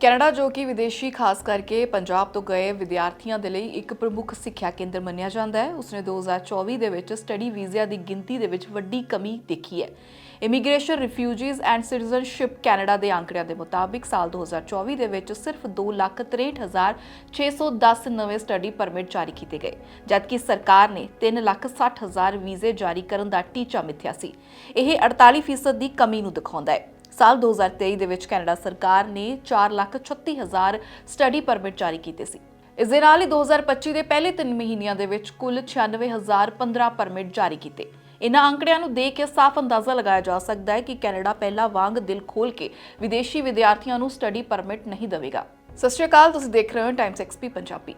Canada ਜੋ ਕਿ ਵਿਦੇਸ਼ੀ, ਖਾਸ ਕਰਕੇ ਪੰਜਾਬ ਤੋਂ ਗਏ ਵਿਦਿਆਰਥੀਆਂ ਦੇ ਲਈ ਇੱਕ ਪ੍ਰਮੁੱਖ ਸਿੱਖਿਆ ਕੇਂਦਰ ਮੰਨਿਆ ਜਾਂਦਾ ਹੈ। ਉਸਨੇ 2024 ਦੇ ਵਿੱਚ ਸਟੱਡੀ ਵੀਜ਼ਿਆਂ ਦੀ ਗਿਣਤੀ ਦੇ ਵਿੱਚ ਵੱਡੀ ਕਮੀ ਦੇਖੀ ਹੈ। Immigration, refugees and citizenship Canada ਦੇ ਅੰਕੜਿਆਂ ਦੇ ਮੁਤਾਬਿਕ ਸਾਲ 2024 ਦੇ ਵਿੱਚ ਸਿਰਫ 263610 ਨਵੇਂ ਸਟੱਡੀ ਪਰਮਿਟ ਜਾਰੀ ਕੀਤੇ ਗਏ, ਜਦਕਿ ਸਰਕਾਰ ਨੇ 360000 ਵੀਜ਼ੇ ਜਾਰੀ ਕਰਨ ਦਾ ਟੀਚਾ ਮਿੱਥਿਆ ਸੀ। ਇਹ 48% ਦੀ ਕਮੀ ਨੂੰ ਦਿਖਾਉਂਦਾ ਹੈ। ਸਾਲ 2023 ਦੇ ਵਿੱਚ ਕੈਨੇਡਾ ਸਰਕਾਰ ਨੇ 436000 ਸਟੱਡੀ ਪਰਮਿਟ ਜਾਰੀ ਕੀਤੇ ਸੀ। ਇਸ ਦੇ ਨਾਲ ਹੀ 2025 ਦੇ ਪਹਿਲੇ 3 ਮਹੀਨਿਆਂ ਦੇ ਵਿੱਚ ਕੁੱਲ 96015 ਪਰਮਿਟ ਜਾਰੀ ਕੀਤੇ। ਇਨ੍ਹਾਂ ਅੰਕੜਿਆਂ ਨੂੰ ਦੇਖ ਕੇ ਸਾਫ਼ ਅੰਦਾਜ਼ਾ ਲਗਾਇਆ ਜਾ ਸਕਦਾ ਹੈ ਕਿ ਕੈਨੇਡਾ ਪਹਿਲਾਂ ਵਾਂਗ ਦਿਲ ਖੋਲ ਕੇ ਵਿਦੇਸ਼ੀ ਵਿਦਿਆਰਥੀਆਂ ਨੂੰ ਸਟੱਡੀ ਪਰਮਿਟ ਨਹੀਂ ਦੇਵੇਗਾ। ਸਤਿ ਸ਼੍ਰੀ ਅਕਾਲ, ਤੁਸੀਂ ਦੇਖ ਰਹੇ ਹੋ Times XP Punjabi.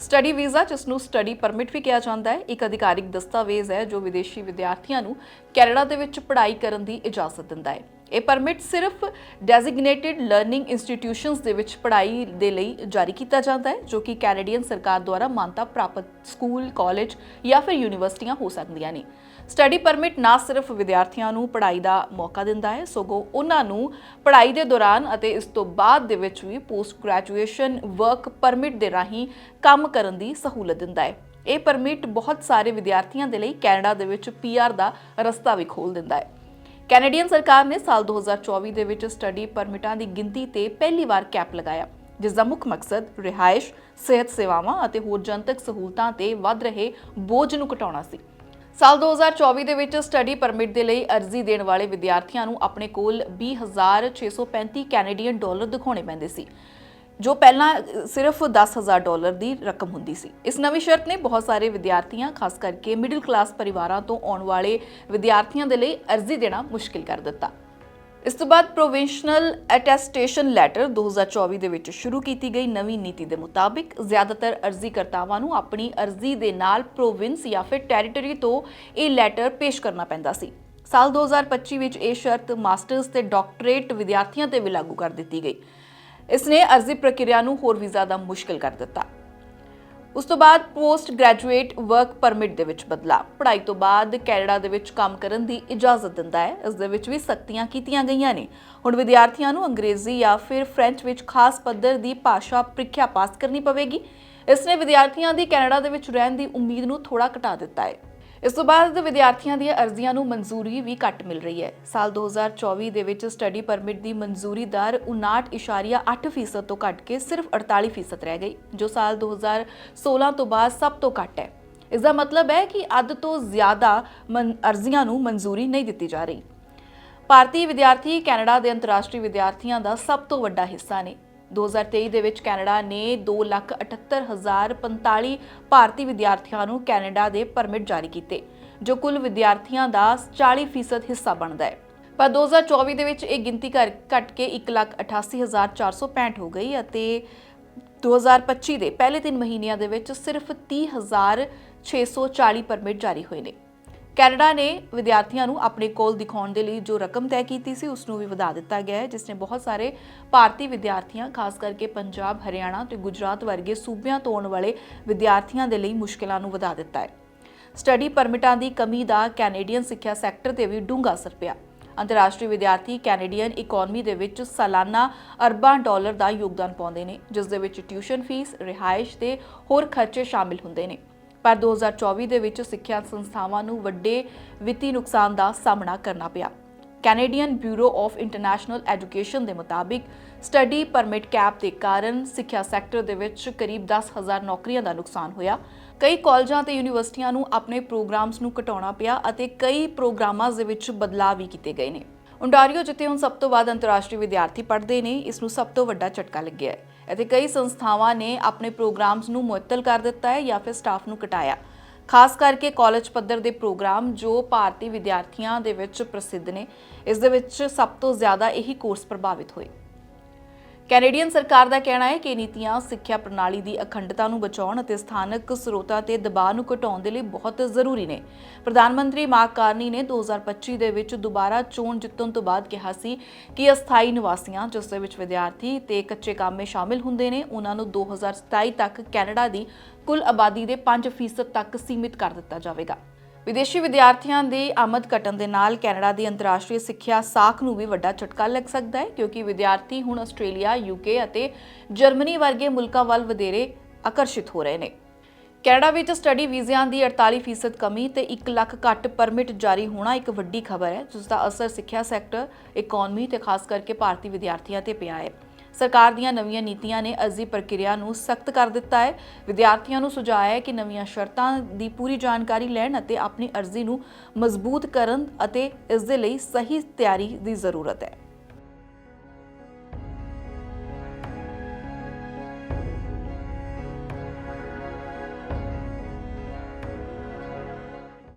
Study visa, ਜਿਸ ਨੂੰ ਸਟੱਡੀ ਪਰਮਿਟ ਵੀ ਕਿਹਾ ਜਾਂਦਾ ਹੈ, ਇੱਕ ਅਧਿਕਾਰਿਕ ਦਸਤਾਵੇਜ਼ ਹੈ ਜੋ ਵਿਦੇਸ਼ੀ ਵਿਦਿਆਰਥੀਆਂ ਨੂੰ ਕੈਨੇਡਾ ਦੇ ਵਿੱਚ ਪੜ੍ਹਾਈ ਕਰਨ ਦੀ ਇਜਾਜ਼ਤ ਦਿੰਦਾ ਹੈ। ਇਹ ਪਰਮਿਟ ਸਿਰਫ ਡੈਜ਼ਿਗਨੇਟਿਡ ਲਰਨਿੰਗ ਇੰਸਟੀਟਿਊਸ਼ਨਸ ਦੇ ਵਿੱਚ ਪੜ੍ਹਾਈ ਦੇ ਲਈ ਜਾਰੀ ਕੀਤਾ ਜਾਂਦਾ ਹੈ, ਜੋ ਕਿ ਕੈਨੇਡੀਅਨ ਸਰਕਾਰ ਦੁਆਰਾ ਮਾਨਤਾ ਪ੍ਰਾਪਤ ਸਕੂਲ ਕਾਲਜ ਜਾਂ ਫਿਰ ਯੂਨੀਵਰਸਿਟੀਆਂ ਹੋ ਸਕਦੀਆਂ ਨੇ। ਸਟੱਡੀ ਪਰਮਿਟ ਨਾ ਸਿਰਫ ਵਿਦਿਆਰਥੀਆਂ ਨੂੰ ਪੜ੍ਹਾਈ ਦਾ ਮੌਕਾ ਦਿੰਦਾ ਹੈ, ਸਗੋਂ ਉਹਨਾਂ ਨੂੰ ਪੜ੍ਹਾਈ ਦੇ ਦੌਰਾਨ ਅਤੇ ਇਸ ਤੋਂ ਬਾਅਦ ਦੇ ਵਿੱਚ ਵੀ ਪੋਸਟ ਗ੍ਰੈਜੂਏਸ਼ਨ ਵਰਕ ਪਰਮਿਟ ਦੇ ਰਾਹੀਂ ਕੰਮ ਕਰਨ ਦੀ ਸਹੂਲਤ ਦਿੰਦਾ ਹੈ। ਇਹ ਪਰਮਿਟ ਬਹੁਤ ਸਾਰੇ ਵਿਦਿਆਰਥੀਆਂ ਦੇ ਲਈ ਕੈਨੇਡਾ ਦੇ ਵਿੱਚ ਪੀਆਰ ਦਾ ਰਸਤਾ ਵੀ ਖੋਲ੍ਹ ਦਿੰਦਾ ਹੈ। ਕੈਨੇਡੀਅਨ ਸਰਕਾਰ ਨੇ ਸਾਲ 2024 ਦੇ ਵਿੱਚ ਸਟੱਡੀ ਪਰਮਿਟਾਂ ਦੀ ਗਿਣਤੀ ਤੇ ਪਹਿਲੀ ਵਾਰ ਕੈਪ ਲਗਾਇਆ, ਜਿਸ ਦਾ ਮੁੱਖ ਮਕਸਦ ਰਿਹਾਇਸ਼, ਸਿਹਤ ਸੇਵਾਵਾਂ ਅਤੇ ਹੋਰ ਜਨਤਕ ਸਹੂਲਤਾਂ ਤੇ ਵੱਧ ਰਹੇ ਬੋਝ ਨੂੰ ਘਟਾਉਣਾ ਸੀ। ਸਾਲ 2024 ਦੇ ਵਿੱਚ ਸਟੱਡੀ ਪਰਮਿਟ ਦੇ ਲਈ ਅਰਜ਼ੀ ਦੇਣ ਵਾਲੇ ਵਿਦਿਆਰਥੀਆਂ ਨੂੰ ਆਪਣੇ ਕੋਲ 20635 ਕੈਨੇਡੀਅਨ ਡਾਲਰ ਦਿਖਾਉਣੇ ਪੈਂਦੇ ਸੀ। ਜੋ ਪਹਿਲਾਂ ਸਿਰਫ 10000 ਡਾਲਰ ਦੀ ਰਕਮ ਹੁੰਦੀ ਸੀ। ਇਸ ਨਵੀਂ ਸ਼ਰਤ ਨੇ ਬਹੁਤ ਸਾਰੇ ਵਿਦਿਆਰਥੀਆਂ, ਖਾਸ ਕਰਕੇ ਮਿਡਲ ਕਲਾਸ ਪਰਿਵਾਰਾਂ ਤੋਂ ਆਉਣ ਵਾਲੇ ਵਿਦਿਆਰਥੀਆਂ ਦੇ ਲਈ ਅਰਜ਼ੀ ਦੇਣਾ ਮੁਸ਼ਕਿਲ ਕਰ ਦਿੱਤਾ। ਇਸ ਤੋਂ ਬਾਅਦ ਪ੍ਰੋਵਿੰਸ਼ਨਲ ਅਟੈਸਟੇਸ਼ਨ ਲੈਟਰ 2024 ਦੇ ਵਿੱਚ ਸ਼ੁਰੂ ਕੀਤੀ ਗਈ। ਨਵੀਂ ਨੀਤੀ ਦੇ ਮੁਤਾਬਿਕ ਜ਼ਿਆਦਾਤਰ ਅਰਜ਼ੀਕਰਤਾਵਾਂ ਨੂੰ ਆਪਣੀ ਅਰਜ਼ੀ ਦੇ ਨਾਲ ਪ੍ਰੋਵਿੰਸ ਜਾਂ ਫਿਰ ਟੈਰੀਟਰੀ ਤੋਂ ਇਹ ਲੈਟਰ ਪੇਸ਼ ਕਰਨਾ ਪੈਂਦਾ ਸੀ। ਸਾਲ 2025 ਵਿੱਚ ਇਹ ਸ਼ਰਤ ਮਾਸਟਰਸ ਤੇ ਡਾਕਟਰੇਟ ਵਿਦਿਆਰਥੀਆਂ ਤੇ ਵੀ ਲਾਗੂ ਕਰ ਦਿੱਤੀ ਗਈ। ਇਸ ਨੇ ਅਰਜ਼ੀ ਪ੍ਰਕਿਰਿਆ ਨੂੰ ਹੋਰ ਵੀ ਜ਼ਿਆਦਾ ਮੁਸ਼ਕਲ ਕਰ ਦਿੱਤਾ। ਉਸ ਤੋਂ ਬਾਅਦ ਪੋਸਟ ਗ੍ਰੈਜੂਏਟ ਵਰਕ ਪਰਮਿਟ ਦੇ ਵਿੱਚ ਬਦਲਾ। ਪੜ੍ਹਾਈ ਤੋਂ ਬਾਅਦ ਕੈਨੇਡਾ ਦੇ ਵਿੱਚ ਕੰਮ ਕਰਨ ਦੀ ਇਜਾਜ਼ਤ ਦਿੰਦਾ ਹੈ। ਇਸ ਦੇ ਵਿੱਚ ਵੀ ਸਖਤੀਆਂ ਕੀਤੀਆਂ ਗਈਆਂ ਨੇ। ਹੁਣ ਵਿਦਿਆਰਥੀਆਂ ਨੂੰ ਅੰਗਰੇਜ਼ੀ ਜਾਂ ਫਿਰ ਫ੍ਰੈਂਚ ਵਿੱਚ ਖਾਸ ਪੱਧਰ ਦੀ ਭਾਸ਼ਾ ਪ੍ਰੀਖਿਆ ਪਾਸ ਕਰਨੀ ਪਵੇਗੀ। ਇਸ ਨੇ ਵਿਦਿਆਰਥੀਆਂ ਦੀ ਕੈਨੇਡਾ ਦੇ ਵਿੱਚ ਰਹਿਣ ਦੀ ਉਮੀਦ ਨੂੰ ਥੋੜਾ ਘਟਾ ਦਿੱਤਾ ਹੈ। ਇਸ ਤੋਂ ਬਾਅਦ ਵਿਦਿਆਰਥੀਆਂ ਦੀਆਂ ਅਰਜ਼ੀਆਂ ਨੂੰ ਮਨਜ਼ੂਰੀ ਵੀ ਘੱਟ ਮਿਲ ਰਹੀ ਹੈ। ਸਾਲ 2024 ਦੇ ਵਿੱਚ ਸਟੱਡੀ ਪਰਮਿਟ ਦੀ ਮਨਜ਼ੂਰੀ ਦਰ 59.8% ਤੋਂ ਘਟ ਕੇ ਸਿਰਫ 48% ਰਹਿ ਗਈ, ਜੋ ਸਾਲ 2016 ਤੋਂ ਬਾਅਦ ਸਭ ਤੋਂ ਘੱਟ ਹੈ। ਇਸ ਦਾ ਮਤਲਬ ਹੈ ਕਿ ਅੱਧ ਤੋਂ ਜ਼ਿਆਦਾ ਮਨ- ਅਰਜ਼ੀਆਂ ਨੂੰ ਮਨਜ਼ੂਰੀ ਨਹੀਂ ਦਿੱਤੀ ਜਾ ਰਹੀ। ਭਾਰਤੀ ਵਿਦਿਆਰਥੀ ਕੈਨੇਡਾ ਦੇ ਅੰਤਰਰਾਸ਼ਟਰੀ ਵਿਦਿਆਰਥੀਆਂ ਦਾ ਸਭ ਤੋਂ ਵੱਡਾ ਹਿੱਸਾ ਨੇ। 2023 ਦੇ ਵਿੱਚ ਕੈਨੇਡਾ ਨੇ 278045 ਭਾਰਤੀ ਵਿਦਿਆਰਥੀਆਂ ਨੂੰ ਕੈਨੇਡਾ ਦੇ ਪਰਮਿਟ ਜਾਰੀ ਕੀਤੇ, ਜੋ ਕੁੱਲ ਵਿਦਿਆਰਥੀਆਂ ਦਾ 40% ਹਿੱਸਾ ਬਣਦਾ ਹੈ। ਪਰ 2024 ਦੇ ਵਿੱਚ ਇਹ ਗਿਣਤੀ ਘਰ- ਘਟ ਕੇ 188465 ਹੋ ਗਈ ਅਤੇ 2025 ਦੇ ਪਹਿਲੇ 3 ਮਹੀਨਿਆਂ ਦੇ ਵਿੱਚ ਸਿਰਫ 30640 ਪਰਮਿਟ ਜਾਰੀ ਹੋਏ ਨੇ। ਕੈਨੇਡਾ ਨੇ ਵਿਦਿਆਰਥੀਆਂ ਨੂੰ ਆਪਣੇ ਕੋਲ ਦਿਖਾਉਣ ਦੇ ਲਈ ਜੋ ਰਕਮ ਤੈਅ ਕੀਤੀ ਸੀ, ਉਸ ਨੂੰ ਵੀ ਵਧਾ ਦਿੱਤਾ ਗਿਆ ਹੈ, ਜਿਸ ਨੇ ਬਹੁਤ ਸਾਰੇ ਭਾਰਤੀ ਵਿਦਿਆਰਥੀਆਂ, ਖਾਸ ਕਰਕੇ ਪੰਜਾਬ, ਹਰਿਆਣਾ ਤੇ ਗੁਜਰਾਤ ਵਰਗੇ ਸੂਬਿਆਂ ਤੋਂ ਆਉਣ ਵਾਲੇ ਵਿਦਿਆਰਥੀਆਂ ਦੇ ਲਈ ਮੁਸ਼ਕਲਾਂ ਨੂੰ ਵਧਾ ਦਿੱਤਾ ਹੈ। ਸਟੱਡੀ ਪਰਮਿਟਾਂ ਦੀ ਕਮੀ ਦਾ ਕੈਨੇਡੀਅਨ ਸਿੱਖਿਆ ਸੈਕਟਰ ਤੇ ਵੀ ਡੂੰਘਾ ਅਸਰ ਪਿਆ। ਅੰਤਰਰਾਸ਼ਟਰੀ ਵਿਦਿਆਰਥੀ ਕੈਨੇਡੀਅਨ ਇਕਨੋਮੀ ਦੇ ਵਿੱਚ ਸਾਲਾਨਾ ਅਰਬਾਂ ਡਾਲਰ ਦਾ ਯੋਗਦਾਨ ਪਾਉਂਦੇ ਨੇ, ਜਿਸ ਦੇ ਵਿੱਚ ਟਿਊਸ਼ਨ ਫੀਸ, ਰਿਹਾਇਸ਼ ਤੇ ਹੋਰ ਖਰਚੇ ਸ਼ਾਮਿਲ ਹੁੰਦੇ ਨੇ। ਪਰ 2024 ਦੇ ਵਿੱਚ ਸਿੱਖਿਆ ਸੰਸਥਾਵਾਂ ਨੂੰ ਵੱਡੇ ਵਿੱਤੀ ਨੁਕਸਾਨ ਦਾ ਸਾਹਮਣਾ ਕਰਨਾ ਪਿਆ। Canadian bureau of international education ਦੇ ਮੁਤਾਬਿਕ ਸਟੱਡੀ ਪਰਮਿਟ ਕੈਪ ਦੇ ਕਾਰਨ ਸਿੱਖਿਆ ਸੈਕਟਰ ਦੇ ਵਿੱਚ ਕਰੀਬ 10000 ਨੌਕਰੀਆਂ ਦਾ ਨੁਕਸਾਨ ਹੋਇਆ। ਕਈ ਕਾਲਜਾਂ ਤੇ ਯੂਨੀਵਰਸਿਟੀਆਂ ਨੂੰ ਆਪਣੇ ਪ੍ਰੋਗਰਾਮਸ ਨੂੰ ਘਟਾਉਣਾ ਪਿਆ ਅਤੇ ਕਈ ਪ੍ਰੋਗਰਾਮਾਂ ਦੇ ਵਿੱਚ ਬਦਲਾਅ ਵੀ ਕੀਤੇ ਗਏ ਨੇ। ਓਨਟਾਰੀਓ ਜਿੱਥੇ ਹੁਣ ਸਭ ਤੋਂ ਵੱਧ ਅੰਤਰਰਾਸ਼ਟਰੀ ਵਿਦਿਆਰਥੀ ਪੜ੍ਹਦੇ ਨੇ, ਇਸ ਨੂੰ ਸਭ ਤੋਂ ਵੱਡਾ ਝਟਕਾ ਲੱਗਿਆ ਹੈ। ਅਤੇ ਕਈ ਸੰਸਥਾਵਾਂ ਨੇ ਆਪਣੇ ਪ੍ਰੋਗਰਾਮਸ ਨੂੰ ਮੁਅੱਤਲ ਕਰ ਦਿੱਤਾ ਹੈ ਜਾਂ ਫਿਰ ਸਟਾਫ ਨੂੰ ਘਟਾਇਆ। ਖਾਸ ਕਰਕੇ ਕਾਲਜ ਪੱਧਰ ਦੇ ਪ੍ਰੋਗਰਾਮ ਜੋ ਭਾਰਤੀ ਵਿਦਿਆਰਥੀਆਂ ਦੇ ਵਿੱਚ ਪ੍ਰਸਿੱਧ ਨੇ, ਇਸ ਦੇ ਵਿੱਚ ਸਭ ਤੋਂ ਜ਼ਿਆਦਾ ਇਹੀ ਕੋਰਸ ਪ੍ਰਭਾਵਿਤ ਹੋਏ। ਕੈਨੇਡੀਅਨ ਸਰਕਾਰ ਦਾ ਕਹਿਣਾ ਹੈ ਕਿ ਇਹ ਨੀਤੀਆਂ ਸਿੱਖਿਆ ਪ੍ਰਣਾਲੀ ਦੀ ਅਖੰਡਤਾ ਨੂੰ ਬਚਾਉਣ ਅਤੇ ਸਥਾਨਕ ਸਰੋਤਾਂ ਤੇ ਦਬਾਅ ਨੂੰ ਘਟਾਉਣ ਦੇ ਲਈ ਬਹੁਤ ਜ਼ਰੂਰੀ ਨੇ। ਪ੍ਰਧਾਨ ਮੰਤਰੀ ਮਾਰਕ ਕਾਰਨੀ ਨੇ 2025 ਦੇ ਵਿੱਚ ਦੁਬਾਰਾ ਚੋਣ ਜਿੱਤਣ ਤੋਂ ਬਾਅਦ ਕਿਹਾ ਸੀ ਕਿ ਅਸਥਾਈ ਨਿਵਾਸੀਆਂ, ਜਿਸ ਦੇ ਵਿੱਚ ਵਿਦਿਆਰਥੀ ਤੇ ਕੱਚੇ ਕਾਮੇ ਸ਼ਾਮਿਲ ਹੁੰਦੇ ਨੇ, ਉਹਨਾਂ ਨੂੰ 2027 ਤੱਕ ਕੈਨੇਡਾ ਦੀ ਕੁੱਲ ਆਬਾਦੀ ਦੇ 5% ਤੱਕ ਸੀਮਿਤ ਕਰ ਦਿੱਤਾ ਜਾਵੇਗਾ। ਵਿਦੇਸ਼ੀ ਵਿਦਿਆਰਥੀਆਂ ਦੀ ਆਮਦ ਘਟਣ ਦੇ ਨਾਲ ਕੈਨੇਡਾ ਦੀ ਅੰਤਰਰਾਸ਼ਟਰੀ ਸਿੱਖਿਆ ਸਾਖ ਨੂੰ ਵੀ ਵੱਡਾ ਝਟਕਾ ਲੱਗ ਸਕਦਾ ਹੈ ਕਿਉਂਕਿ ਵਿਦਿਆਰਥੀ ਹੁਣ ਆਸਟ੍ਰੇਲੀਆ, ਯੂਕੇ ਅਤੇ ਜਰਮਨੀ ਵਰਗੇ ਮੁਲਕਾਂ ਵੱਲ ਵਧੇਰੇ ਆਕਰਸ਼ਿਤ ਹੋ ਰਹੇ ਨੇ। ਕੈਨੇਡਾ ਵਿੱਚ ਸਟੱਡੀ ਵੀਜ਼ਿਆਂ ਦੀ 48% ਕਮੀ ਤੇ 1 ਲੱਖ ਘੱਟ ਪਰਮਿਟ ਜਾਰੀ ਹੋਣਾ ਇੱਕ ਵੱਡੀ ਖਬਰ ਹੈ ਜਿਸ ਦਾ ਅਸਰ ਸਿੱਖਿਆ ਸੈਕਟਰ, ਇਕਨੋਮੀ ਤੇ ਖਾਸ ਕਰਕੇ ਭਾਰਤੀ ਵਿਦਿਆਰਥੀਆਂ ਤੇ ਪਿਆ ਹੈ। ਸਰਕਾਰ ਦੀਆਂ ਨਵੀਆਂ ਨੀਤੀਆਂ ਨੇ ਅਰਜ਼ੀ ਪ੍ਰਕਿਰਿਆ ਨੂੰ ਸਖਤ ਕਰ ਦਿੱਤਾ ਹੈ। ਵਿਦਿਆਰਥੀਆਂ ਨੂੰ ਸੁਝਾਅ ਹੈ ਕਿ ਨਵੀਆਂ ਸ਼ਰਤਾਂ ਦੀ ਪੂਰੀ ਜਾਣਕਾਰੀ ਲੈਣ ਅਤੇ ਆਪਣੀ ਅਰਜ਼ੀ ਨੂੰ ਮਜ਼ਬੂਤ ਕਰਨ ਅਤੇ ਇਸ ਦੇ ਲਈ ਸਹੀ ਤਿਆਰੀ ਦੀ ਜ਼ਰੂਰਤ ਹੈ।